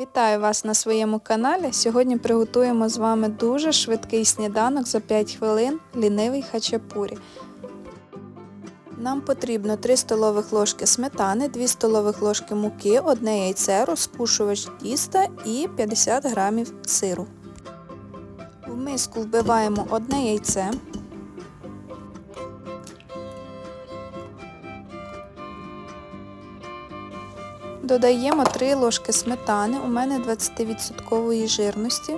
Вітаю вас на своєму каналі. Сьогодні приготуємо з вами дуже швидкий сніданок за 5 хвилин лінивий хачапурі. Нам потрібно 3 столових ложки сметани, 2 столових ложки муки, 1 яйце, розпушувач тіста і 50 грамів сиру. В миску вбиваємо одне яйце. Додаємо 3 ложки сметани, у мене 20% жирності.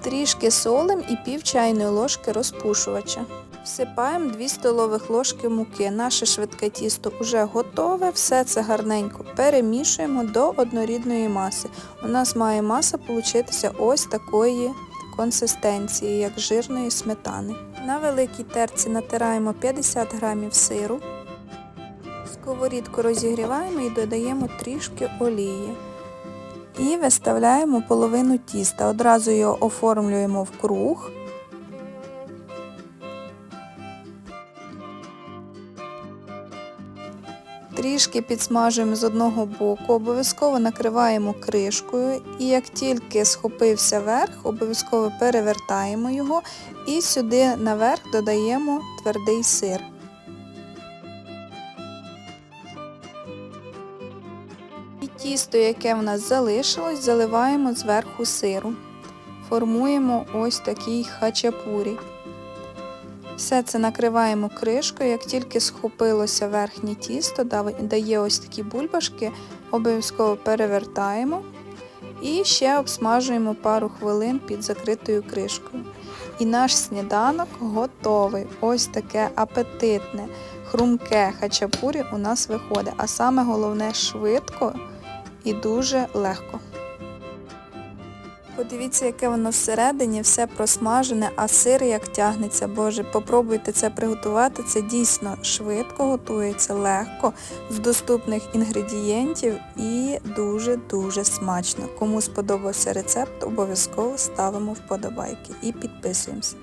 Трішки солим і пів чайної ложки розпушувача. Всипаємо 2 столових ложки муки. Наше швидке тісто вже готове. Все це гарненько перемішуємо до однорідної маси. У нас має маса получитися ось такої консистенції, як жирної сметани. На великій терці натираємо 50 грамів сиру. Сковорідку розігріваємо і додаємо трішки олії. І виставляємо половину тіста. Одразу його оформлюємо в круг. Трішки підсмажуємо з одного боку, обов'язково накриваємо кришкою і як тільки схопився верх, обов'язково перевертаємо його і сюди наверх додаємо твердий сир. І тісто, яке в нас залишилось, заливаємо зверху сиру. Формуємо ось такий хачапурі. Все це накриваємо кришкою, як тільки схопилося верхнє тісто, дає ось такі бульбашки, обов'язково перевертаємо і ще обсмажуємо пару хвилин під закритою кришкою. І наш сніданок готовий. Ось таке апетитне, хрумке хачапурі у нас виходить. А саме головне швидко і дуже легко. Подивіться, яке воно всередині, все просмажене, а сир як тягнеться. Боже, попробуйте це приготувати. Це дійсно швидко готується, легко, з доступних інгредієнтів і дуже-дуже смачно. Кому сподобався рецепт, обов'язково ставимо вподобайки і підписуємося.